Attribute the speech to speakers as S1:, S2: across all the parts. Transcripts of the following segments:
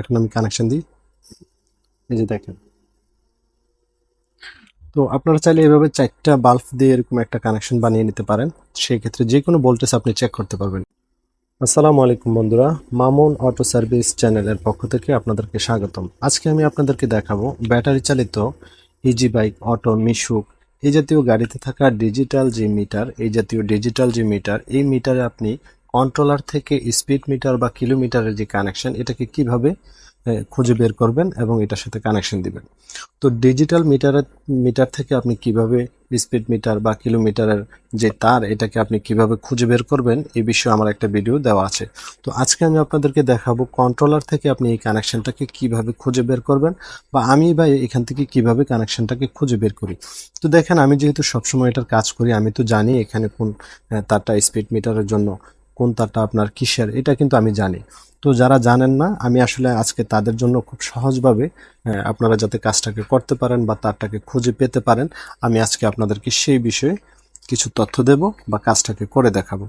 S1: এখন আমি কানেকশন দিই। এই যে দেখেন। তো আপনারা চাইলে এভাবে চারটা বাল্ব দিয়ে এরকম একটা কানেকশন বানিয়ে নিতে পারেন। সেই ক্ষেত্রে যে কোনো ভোল্টেজ আপনি চেক করতে পারবেন। আসসালামু আলাইকুম বন্ধুরা, মামুন অটো সার্ভিস চ্যানেলের পক্ষ থেকে আপনাদেরকে স্বাগতম। আজকে আমি আপনাদেরকে দেখাবো ব্যাটারি চালিত ইজি বাইক অটো মিশুক এই জাতীয় গাড়িতে থাকা ডিজিটাল যে মিটার এই জাতীয় ডিজিটাল যে মিটার এই মিটারে আপনি কন্ট্রোলার থেকে স্পিড মিটার বা কিলোমিটারের যে কানেকশন এটাকে কীভাবে খুঁজে বের করবেন এবং এটার সাথে কানেকশন দিবেন। তো ডিজিটাল মিটারের মিটার থেকে আপনি কীভাবে স্পিড মিটার বা কিলোমিটারের যে তার, এটাকে আপনি কীভাবে খুঁজে বের করবেন এই বিষয়ে আমার একটা ভিডিও দেওয়া আছে। তো আজকে আমি আপনাদেরকে দেখাবো কন্ট্রোলার থেকে আপনি এই কানেকশনটাকে কীভাবে খুঁজে বের করবেন বা আমি বা এখান থেকে কীভাবে কানেকশনটাকে খুঁজে বের করি। তো দেখেন, আমি যেহেতু সবসময় এটার কাজ করি, আমি তো জানি এখানে কোন তারটা স্পিড মিটারের জন্য কোন তারটা আপনার কিসের, এটা কিন্তু আমি জানি। তো যারা জানেন না, আমি আসলে আজকে তাদের জন্য খুব সহজভাবে আপনারা যাতে কাজটাকে করতে পারেন বা তারটাকে খুঁজে পেতে পারেন, আমি আজকে আপনাদেরকে সেই বিষয়ে কিছু তথ্য দেব বা কাজটাকে করে দেখাবো।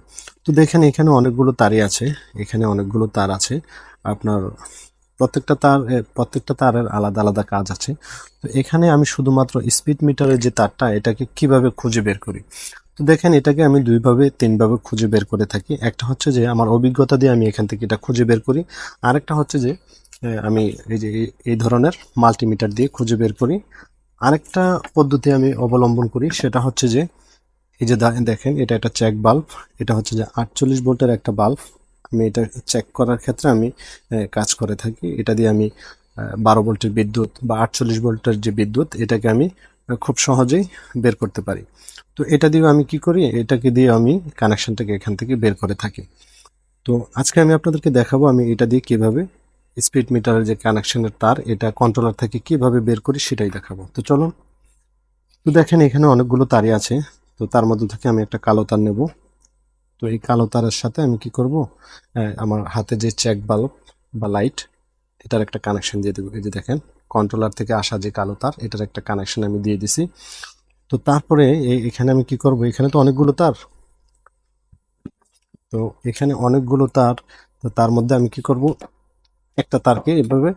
S1: তো দেখেন, এখানে অনেকগুলো তারই আছে, এখানে অনেকগুলো তার আছে। আপনার প্রত্যেকটা তার প্রত্যেকটা তারের আলাদা আলাদা কাজ আছে। তো এখানে আমি শুধুমাত্র স্পিড মিটারের যে তারটা, এটাকে কীভাবে খুঁজে বের করি? তো দেখেন, এটাকে আমি দুইভাবে, তিনভাবে খুঁজে বের করে থাকি। একটা হচ্ছে যে, আমার অভিজ্ঞতা দিয়ে আমি এখান থেকে এটা খুঁজে বের করি। আরেকটা হচ্ছে যে আমি এই যে, এই- ধরনের মাল্টিমিটার দিয়ে খুঁজে বের করি। আরেকটা পদ্ধতি আমি অবলম্বন করি, সেটা হচ্ছে যে, এই যে দেখেন, এটা একটা চেক বাল্ব এটা হচ্ছে যে আটচল্লিশ ভোল্টের একটা বাল্ব আমি এটা চেক করার ক্ষেত্রে আমি কাজ করে থাকি। এটা দিয়ে আমি বারো ভোল্টের বিদ্যুৎ বা আটচল্লিশ ভোল্টের যে বিদ্যুৎ, এটাকে আমি খুব সহজেই বের করতে পারি। তো এটা দিয়ে আমি কি করি? এটাকে দিয়ে আমি কানেকশনটাকে এখান থেকে বের করে থাকি। তো আজকে আমি আপনাদেরকে দেখাবো আমি এটা দিয়ে কীভাবে স্পিড মিটারের যে কানেকশনের তার, এটা কন্ট্রোলার থেকে কীভাবে বের করি সেটাই দেখাবো। তো চলুন। তো দেখেন এখানে অনেকগুলো তারই আছে। তো তার মধ্যে থেকে আমি একটা কালো তার নেব। তো এই কালো তারের সাথে আমি কি করব? আমার হাতে যে চেক বাল্ব বা লাইট এটার একটা কানেকশন দিয়ে দেবো। এই যে দেখেন কন্ট্রোলার থেকে আসা যে কালো তার, এটার একটা কানেকশন আমি দিয়ে দিছি। তো তারপরে এখানে আমি কি করব? এখানে তো অনেকগুলো তার। তো এখানে অনেকগুলো তার, তো তার মধ্যে আমি কি করব? একটা তারকে এভাবে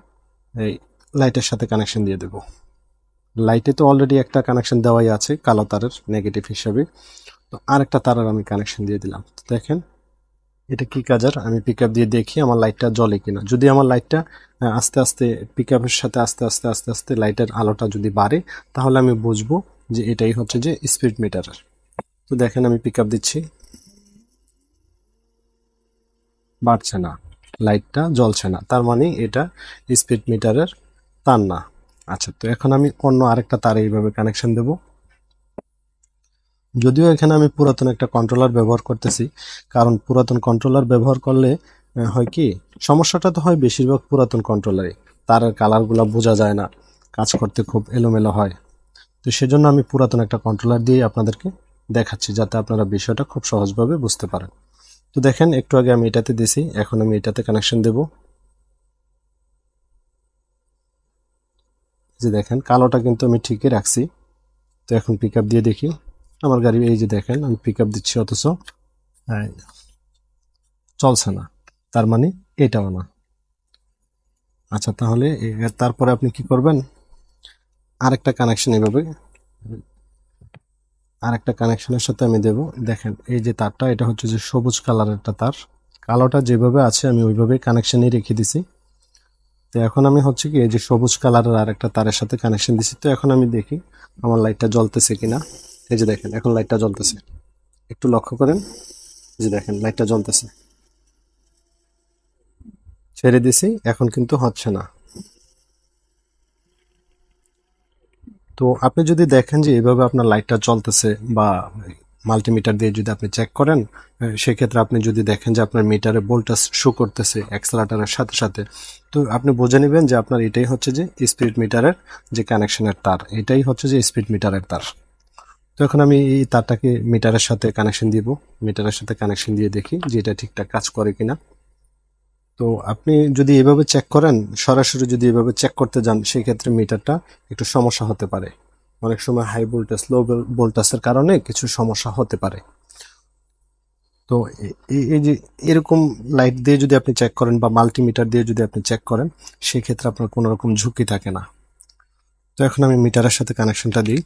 S1: এই লাইটের সাথে কানেকশন দিয়ে দেব। লাইটে তো অলরেডি একটা কানেকশন দেওয়াই আছে, কালো তারের নেগেটিভ হিসাবে। তো আরেকটা তারের আমি কানেকশন দিয়ে দিলাম। তো দেখেন এটা কি কাজার আমি পিক দিয়ে দেখি আমার লাইটটা জ্বলে কিনা। যদি আমার লাইটটা আস্তে আস্তে পিক সাথে আস্তে আস্তে আস্তে আস্তে লাইটের আলোটা যদি বাড়ে, তাহলে আমি বুঝব যে এটাই হচ্ছে যে স্পিড মিটারের তো দেখেন আমি পিক দিচ্ছি। বাড়ছে না। লাইটটা জ্বলছে না। তার মানে এটা স্পিড মিটারের তার না। আচ্ছা তো এখন আমি অন্য আরেকটা তারে এইভাবে কানেকশন দেব। যদিও এখানে আমি পুরাতন একটা কন্ট্রোলার ব্যবহার করতেছি, কারণ পুরাতন কন্ট্রোলার ব্যবহার করলে হয় কি, সমস্যাটা তো হয় বেশিরভাগ পুরাতন কন্ট্রোলারে তারের কালারগুলো বোঝা যায় না, কাজ করতে খুব এলোমেলো হয়। তো সেজন্য আমি পুরাতন একটা কন্ট্রোলার দিয়ে আপনাদেরকে দেখাচ্ছি, যাতে আপনারা বিষয়টা খুব সহজভাবে বুঝতে পারেন। তো দেখেন, একটু আগে আমি এটাতে দিছি, এখন আমি এটাতে কানেকশন দেব। যে দেখেন, কালোটা কিন্তু আমি ঠিকই রাখছি। তো এখন পিক দিয়ে দেখি। আমার গাড়ি এই যে দেখেন, আমি পিক আপ দিচ্ছি অথচ। চলছে না। তার মানে এটাও না। আচ্ছা তাহলে তারপরে আপনি কি করবেন? আরেকটা কানেকশন এভাবে। আরেকটা কানেকশনের সাথে আমি দেব। দেখেন, এই যে তারটা, এটা হচ্ছে যে সবুজ কালারের একটা তার। কালোটা যেভাবে আছে, আমি ওইভাবে কানেকশনই রেখে দিছি। তো এখন আমি হচ্ছে কি, এই যে সবুজ কালারের আরেকটা তারের সাথে কানেকশন দিছি। তো এখন আমি দেখি আমার লাইটটা জ্বলতেছে কিনা। এই যে দেখেন, এখন লাইটটা জ্বলতেছে। একটু লক্ষ্য করেন। যে দেখেন লাইটটা জ্বলতেছে। ছেড়ে দিছি, এখন কিন্তু হচ্ছে না। তো আপনি যদি দেখেন যে এইভাবে আপনার লাইটটা চলতেছে বা মাল্টিমিটার দিয়ে যদি আপনি চেক করেন সেক্ষেত্রে আপনি যদি দেখেন যে আপনার মিটারে ভোল্টেজ শো করতেছে অ্যাক্সেলারেটরের সাথে সাথে, তো আপনি বুঝে নেবেন যে আপনার এটাই হচ্ছে যে স্পিড মিটারের যে কানেকশনের তার, এটাই হচ্ছে যে স্পিড মিটারের তার। তো এখন আমি এই তারটাকে মিটারের সাথে কানেকশন দিব। মিটারের সাথে কানেকশন দিয়ে দেখি যে এটা ঠিকঠাক কাজ করে কিনা। তো আপনি যদি এভাবে চেক করেন, সরাসরি যদি এভাবে চেক করতে যান সেই ক্ষেত্রে মিটারটা একটু সমস্যা হতে পারে। অনেক সময় হাই ভোল্টেজ লো ভোল্টেজের কারণে কিছু সমস্যা হতে পারে। তো এই যে এরকম লাইট দিয়ে যদি আপনি চেক করেন বা মাল্টিমিটার দিয়ে যদি আপনি চেক করেন, সেক্ষেত্রে আপনার কোনো রকম ঝুঁকি থাকে না। তো এখন আমি মিটারের সাথে কানেকশনটা দিই।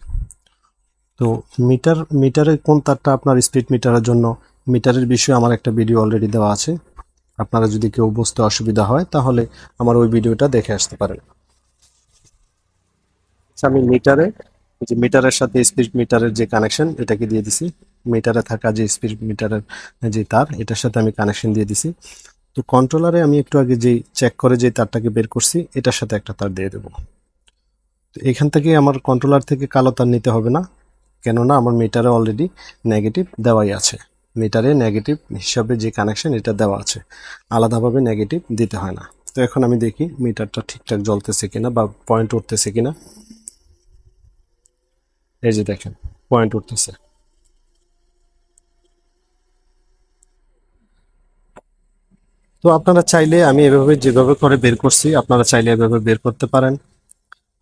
S1: তো মিটার মিটারে কোন তারটা আপনার স্পিড মিটারের জন্য? মিটারের বিষয়ে আমার একটা ভিডিও অলরেডি দেওয়া আছে। আপনারা যদি কেউ বুঝতে অসুবিধা হয় তাহলে আমার ওই ভিডিওটা দেখে আসতে পারেন। আচ্ছা, আমি মিটারে যে মিটারের সাথে স্পিড মিটারের যে কানেকশন এটাকে দিয়ে দিছি। মিটারে থাকা যে স্পিড মিটারের যে তার এটার সাথে আমি কানেকশন দিয়ে দিছি। তো কন্ট্রোলারে আমি একটু আগে যেই চেক করে যে তারটাকে বের করছি এটার সাথে একটা তার দিয়ে দেবো। তো এখান থেকে আমার কন্ট্রোলার থেকে কালো তার নিতে হবে না। কেননা আমার মিটারে অলরেডি নেগেটিভ দেওয়াই আছে। মিটারে নেগেটিভ হিসাবে যে কানেকশন এটা দেওয়া আছে। আলাদাভাবে নেগেটিভ দিতে হয় না। তো এখন আমি দেখি মিটারটা ঠিকঠাক জ্বলতেছে কিনা বা পয়েন্ট উঠতেছে কিনা। এই যে দেখেন পয়েন্ট উঠতেছে। তো আপনারা চাইলে আমি এভাবে যেভাবে করে বের করছি, আপনারা চাইলে এভাবে বের করতে পারেন।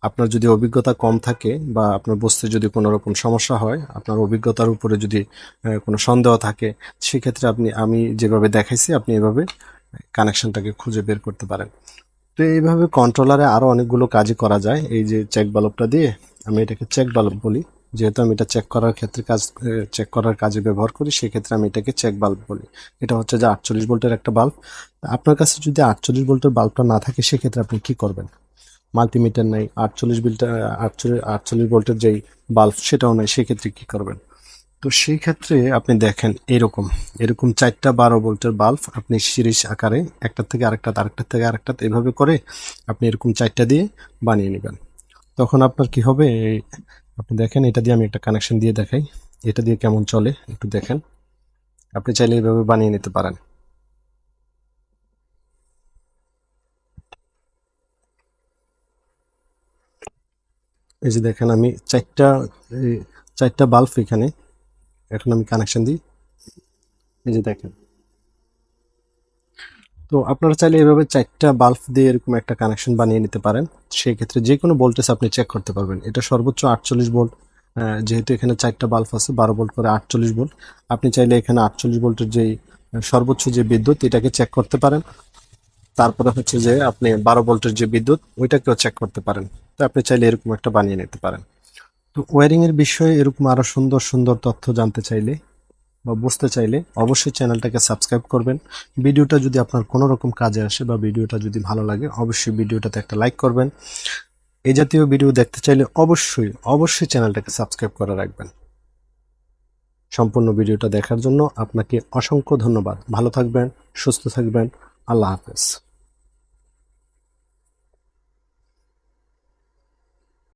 S1: আপনার যদি অভিজ্ঞতা কম থাকে বা আপনার বুঝতে যদি কোনো রকম সমস্যা হয়, আপনার অভিজ্ঞতার উপরে যদি কোনো সন্দেহ থাকে, সেক্ষেত্রে আপনি, আমি যেভাবে দেখাইছি, আপনি এভাবে কানেকশনটাকে খুঁজে বের করতে পারেন। তো এইভাবে কন্ট্রোলারে আরও অনেকগুলো কাজই করা যায়। এই যে চেক বাল্বটা দিয়ে আমি এটাকে চেক বাল্ব বলি। যেহেতু আমি এটা চেক করার ক্ষেত্রে কাজ চেক করার কাজে ব্যবহার করি, সেক্ষেত্রে আমি এটাকে চেক বাল্ব বলি। এটা হচ্ছে যে আটচল্লিশ ভোল্টের একটা বাল্ব আপনার কাছে যদি আটচল্লিশ ভোল্টের বাল্বটা না থাকে, সেক্ষেত্রে আপনি কি করবেন? মাল্টিমিটার নাই, আটচল্লিশ বিলটা আটচল্লিশ আটচল্লিশ ভোল্টের যেই বাল্ব সেটাও নাই, সেক্ষেত্রে কী করবেন? তো সেই ক্ষেত্রে আপনি দেখেন এরকম এরকম চারটা বারো ভোল্টের বাল্ব আপনি সিরিজ আকারে একটার থেকে আরেকটা, আরেকটার থেকে আরেকটা এভাবে করে আপনি এরকম চারটা দিয়ে বানিয়ে নেবেন। তখন আপনার কি হবে আপনি দেখেন এটা দিয়ে আমি একটা কানেকশন দিয়ে দেখাই, এটা দিয়ে কেমন চলে, একটু দেখেন। আপনি চাইলে এইভাবে বানিয়ে নিতে পারেন। এই যে দেখেন আমি চারটা চারটা বাল্ব এখানে। এখন আমি কানেকশন দিই। এই যে দেখেন। তো আপনারা চাইলে এভাবে চারটা বাল্ব দিয়ে এরকম একটা কানেকশন বানিয়ে নিতে পারেন। সেই ক্ষেত্রে যে কোনো ভোল্টেজ আপনি চেক করতে পারবেন। এটা সর্বোচ্চ আটচল্লিশ ভোল্ট যেহেতু এখানে চারটা বাল্ব আছে, বারো ভোল্ট করে আটচল্লিশ ভোল্ট আপনি চাইলে এখানে আটচল্লিশ ভোল্টের যেই সর্বোচ্চ যে বিদ্যুৎ, এটাকে চেক করতে পারেন। তারপরে হচ্ছে যে আপনি বারো ভোল্টের যে বিদ্যুৎ, ওইটাকেও চেক করতে পারেন। তো আপনি চাইলে এরকম একটা বানিয়ে নিতে পারেন। তো ওয়ারিং এর বিষয়ে এরকম আরও সুন্দর সুন্দর তথ্য জানতে চাইলে বা বুঝতে চাইলে অবশ্যই চ্যানেলটাকে সাবস্ক্রাইব করবেন। ভিডিওটা যদি আপনার কোনো রকম কাজে আসে বা ভিডিওটা যদি ভালো লাগে, অবশ্যই ভিডিওটাতে একটা লাইক করবেন। এই জাতীয় ভিডিও দেখতে চাইলে অবশ্যই অবশ্যই চ্যানেলটাকে সাবস্ক্রাইব করে রাখবেন। সম্পূর্ণ ভিডিওটা দেখার জন্য আপনাকে অসংখ্য ধন্যবাদ। ভালো থাকবেন, সুস্থ থাকবেন। আল্লাহ হাফেজ।